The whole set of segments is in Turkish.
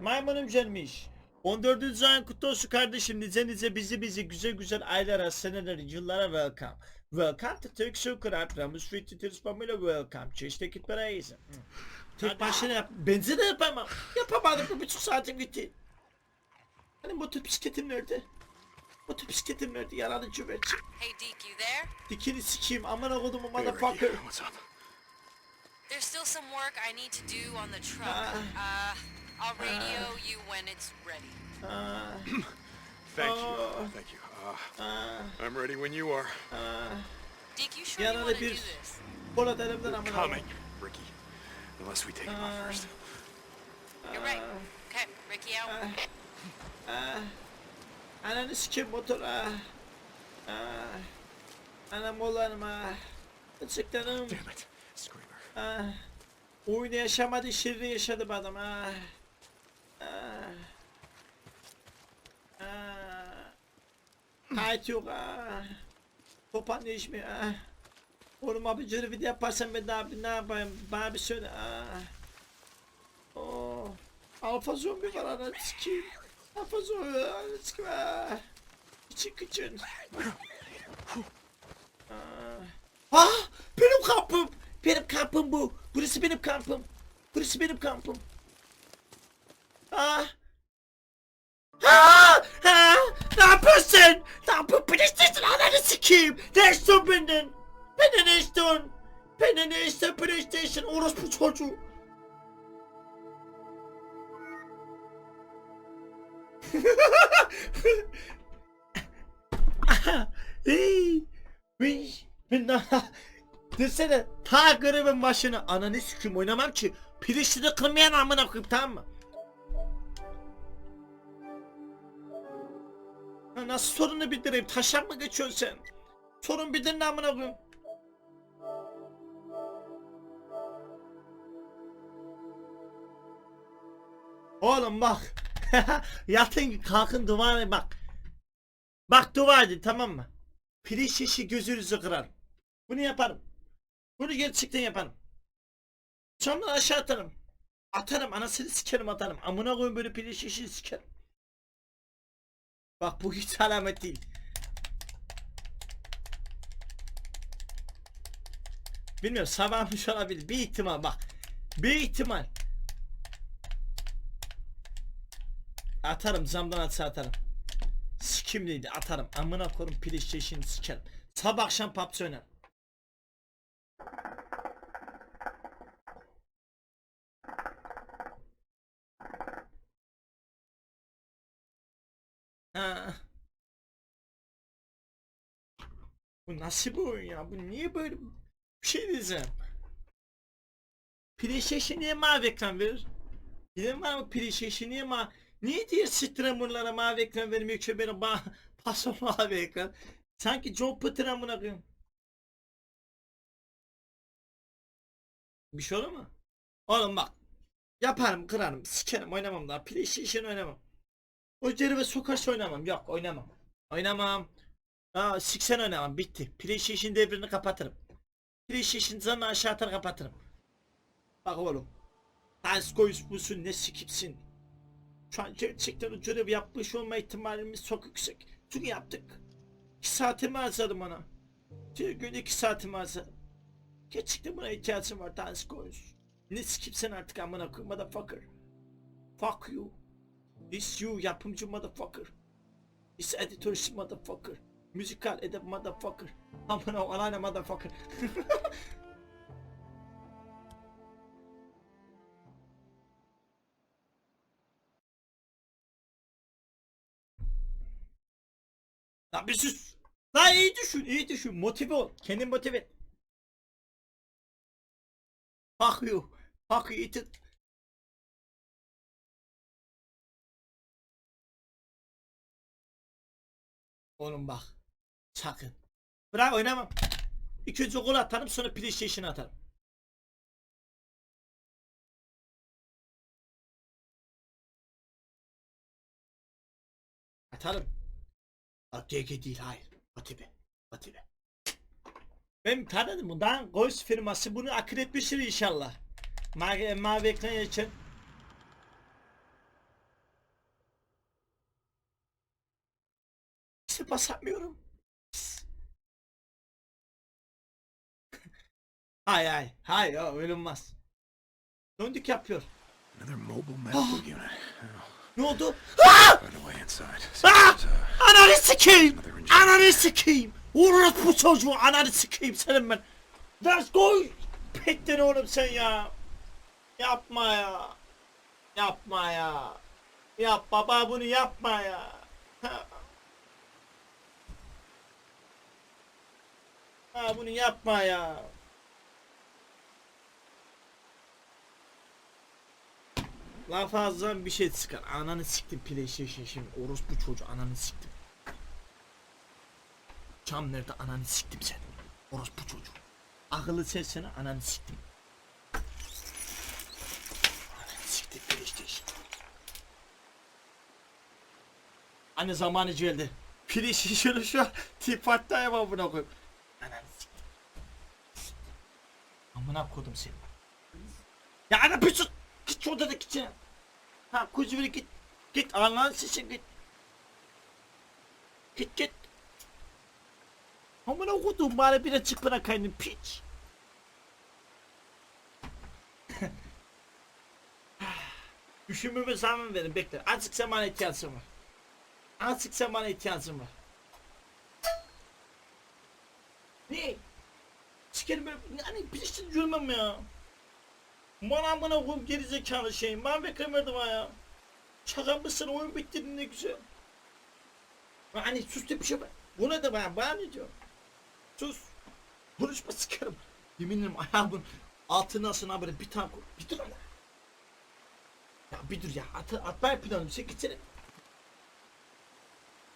Maymunum gelmiş. 14. ayın kutlu olsun kardeşim. Nice nice bizi bizi güzel güzel aylara, senelere, yıllara welcome. Welcome to Türk Sokrat, Ramus Fit Tütürüz Pamela welcome. Kit parayız. Tek başına yap. Benzin de yapamam. Yapamadım bir buçuk saatim gitti. Hani motor bisikletim nerede? Motor bisikletim nerede? Yaralı cümerci. Hey Deke, you there? Dikini sikeyim. Aman oğlum motherfucker. what's up? There's still some work I need to do on the truck. Ah. Uh, I'll radio you when it's ready. Aa, Thank you. Thank you. Uh, aa, I'm ready when you are. Deke, you sure you Yanına want to do bir this? Polat elimden amına Coming, koyayım. Ricky. Unless we take him Uh, out first. You're right. Okay, Ricky out. Ananı sikeyim motor. Aa, Anam olanım. Açıklanım. Damn it, Screamer. Aa, Oyunu yaşamadı şirri yaşadı bu adam aa. Aa. Aa. Kayıt yok aa. Topan değişmiyor aa. Oğlum abi cırı video yaparsan ben bir ne yapayım bana bir söyle aa. Oo. Alfa zombi var ananı sikeyim. Alfa zombi var ananı sikeyim aa. İçin kıçın. Aa. Ah! Benim kampım! Benim kampım bu. Burası benim kampım. Burası benim kampım. Ah! Ah! Ah! Ne yapıyorsun? Ne yapıyorsun? PlayStation ananı sikeyim. Ne istiyorsun benden? Benden ne istiyorsun? Benden ne istiyorsun PlayStation? Orospu çocuğu. Desene ta grevin başına ananı sikim oynamam ki. Pirişini kırmayan amına koyayım tamam mı? Nasıl sorunu bildireyim? Taşak mı geçiyorsun sen? Sorun bildirin amına koyayım. Oğlum bak. Yatın kalkın duvara bak. Bak dua tamam mı? Piliç şişi gözünüzü kırar. Bunu yaparım. Bunu gerçekten yaparım. Sonra aşağı atarım. Atarım anasını sikerim atarım. Amına koyun böyle piliç şişi sikerim. Bak bu hiç alamet değil. Bilmiyorum sabahmış olabilir. Bir ihtimal bak. Bir ihtimal. Atarım zamdan atsa atarım. Sikimliydi atarım. Amına koyun PlayStation'ı sikerim. Sabah akşam PUBG oynarım. Ha. Bu nasıl bir oyun ya? Bu niye böyle bir şey diyeceğim. PlayStation niye mavi ekran verir? Bilen var mı PlayStation niye ma Niye diğer streamerlara mavi ekran vermiyor ki benim ba paso mavi ekran? Sanki John Potter amına koyayım. Bir şey olur mu? Oğlum bak. Yaparım kırarım sikerim oynamam daha PlayStation oynamam. O ve sokarsa oynamam yok oynamam. Oynamam. Aa siksen oynamam bitti. PlayStation devrini kapatırım. PlayStation zanı aşağı atar kapatırım. Bak oğlum. Ters koyuş musun ne sikipsin. Şu an gerçekten o görevi yapmış olma ihtimalimiz çok yüksek. Çünkü yaptık. 2 saatimi harcadım ona. Bir gün 2 saatimi harcadım. Gerçekten buna ihtiyacım var ters koyuş. Ne sikipsen artık amına koyayım motherfucker. Fuck you. This you yapımcı motherfucker. This editörüsü motherfucker. Müzikal edep motherfucker. Amına o anneanne motherfucker. Lan bir sus. Lan iyi düşün, iyi düşün. Motive ol. Kendin motive et. Fuck you. Fuck you. It Oğlum bak. Sakın. Bırak oynamam. İki önce gol atarım sonra PlayStation atarım. Atarım. ATG değil hayır. Atibe. Atibe. Ben tanıdım bundan Ghost firması bunu akıl etmiştir inşallah. Mavi, mavi ekran için. Basamıyorum. Hay hay. Hay öyle olmaz. Döndük yapıyor. Another mobile medical unit. Ne oldu? Find a way inside. Ah! Seems, uh, Ananı sikeyim. Ananı sikeyim. Uğraş bu çocuğu ananı sikeyim senin ben. Ders koy. Pettin oğlum sen ya. Yapma ya. Yapma ya. Yap baba bunu yapma ya. Ha. Bunu yapma ya. Lan fazla bir şey çıkar. Ananı siktim PlayStation şimdi. Orospu çocuğu ananı siktim. Cam nerede ananı siktim sen. Orospu çocuğu. Akıllı sesine ananı siktim. Ananı siktim PlayStation. Anne zamanı geldi. PlayStation'ı şu an tip hattaya mı buna koyayım. Ananı siktim. Amına kodum seni. Ya ana bir sus. Git şu odada git ya. Ha kuzuveri git. Git Allah'ın sesi git. Git git. Amına kodum bari bir açık bırakayım piç. Üşümümü zaman verin bekle. Azıcık zamana ihtiyacım var. Azıcık zamana ihtiyacım var. Ne? Sikerim ben yani piçten yürümem ya. Bana amına koyayım gerizekalı şeyim. Ben beklemedim ha ya. Şaka oyun bitti ne güzel. Hani sus de bir şey. Bu ne de ben bana ne diyor? Sus. Konuşma sıkarım. Yeminim ayağımın altına sına böyle bir tane koy. Bir dur lan. Ya bir dur ya. At, atmaya planım. Sen gitsene.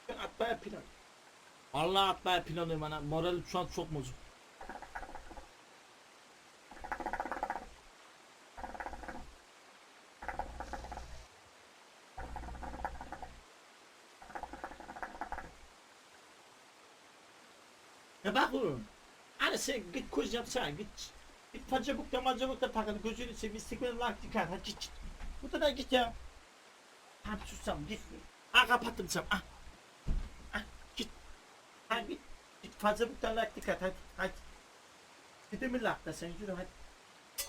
Ben atmaya plan. Allah atmaya planım bana. Moralim şu an çok bozuk. Ya bak oğlum. Hani sen git koz yapsana git. Git pacabukta macabukta takıl gözünü seveyim istikbalin lak dikkat hadi git. Bu kadar git ya. Hadi sussam git. Ha kapattım sen ah. Ah git. Ha git. Git pacabukta lak dikkat hadi hadi. Gidemin lakta sen yürü hadi.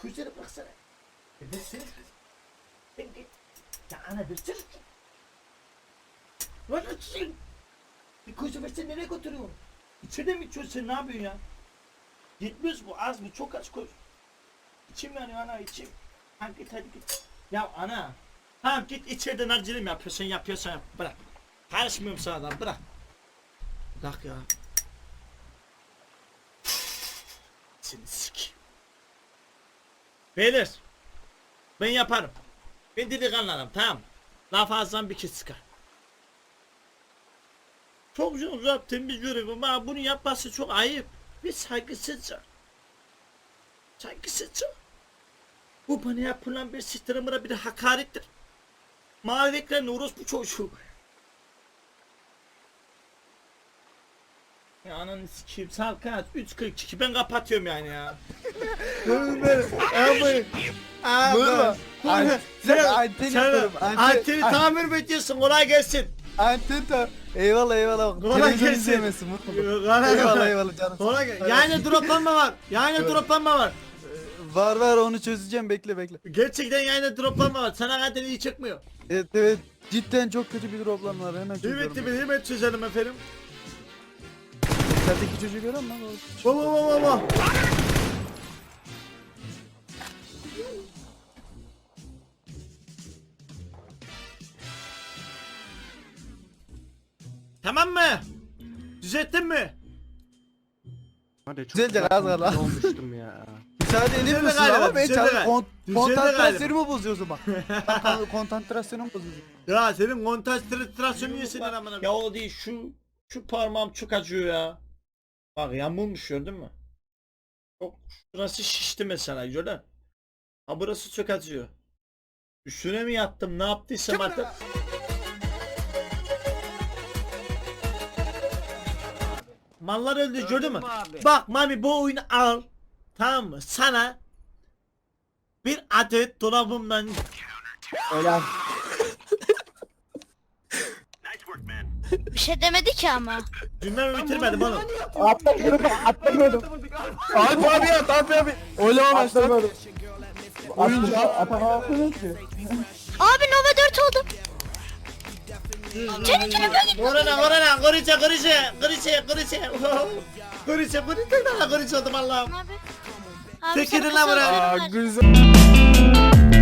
Gözleri baksana. E versene. Ben git. Ya ana versene. Lan açın. Bir kozu versene nereye götürüyorsun? İçeride mi içiyorsun sen ne yapıyorsun ya? Yetmiyoruz bu az mı çok az koy. İçim yanıyor ana içim. Ha git hadi git. Ya ana. Tamam git içeride narcilim yapıyorsun yapıyorsan yap. Bırak. Karışmıyorum sana da bırak. Bırak ya. Seni sik. Beyler. Ben yaparım. Ben delikanlıyım tamam. Daha fazla bir kez sıkar. Çok güzel uzak temiz görevim ama bunu yapması çok ayıp ve saygısızca. Saygısızca. Bu bana yapılan bir sistemine bir hakarettir. Mavi ekranlı orospu çocuğu. Ya ananı sikeyim saat kaç 3.42 ben kapatıyorum yani ya. Abi. Vurma. An- Sen, anteni an- tamir mi ediyorsun kolay gelsin. Anten ta. Eyvallah eyvallah. Kolay Televizyon gelsin. Eyvallah eyvallah canım. Gelsin. Yani droplanma var. Yani droplanma var. Var var onu çözeceğim bekle bekle. Gerçekten yayında droplanma var. Sana kadar iyi çıkmıyor. Evet evet cidden çok kötü bir problem var hemen çözüyorum. evet evet çözelim efendim. Sendeki çocuğu görüyor musun lan? Baba baba baba. Tamam mı? Düzelttin mi? Hadi çok Düzelecek, güzel az kaldı. olmuştum ya. Müsaade Düzeldi edemiyorsun galiba, ama ben düzeldi galiba. kon- Düzeldi konsantrasyonumu bozuyorsun bak. Kon- konsantrasyonumu bozuyorsun. Ya senin konsantrasyonu yesin amına. Ya o değil şu şu parmağım çok acıyor ya. Bak yamulmuş gördün mü? Çok şurası şişti mesela gördün. Ha burası çok acıyor. Üstüne mi yattım ne yaptıysam artık. Mallar öldü gördün mü? Bak Mami bu oyunu al. Tamam mı? Sana bir adet dolabımdan Öyle Bir şey demedi ki ama. Cümlemi bitirmedim oğlum. Atlamıyordum, atlamıyordum. Alp abi at Alp abi. Oylama başla. Atlamıyordum. Oyuncu atamazsınız ki. Abi Nova 4 oldu. Seni canım böyle Korona korona korice korice korice korice korice korice daha korice oldum Allah'ım. Abi. Abi Çekilin sana lan kısa buraya. oyun Aa var. güzel.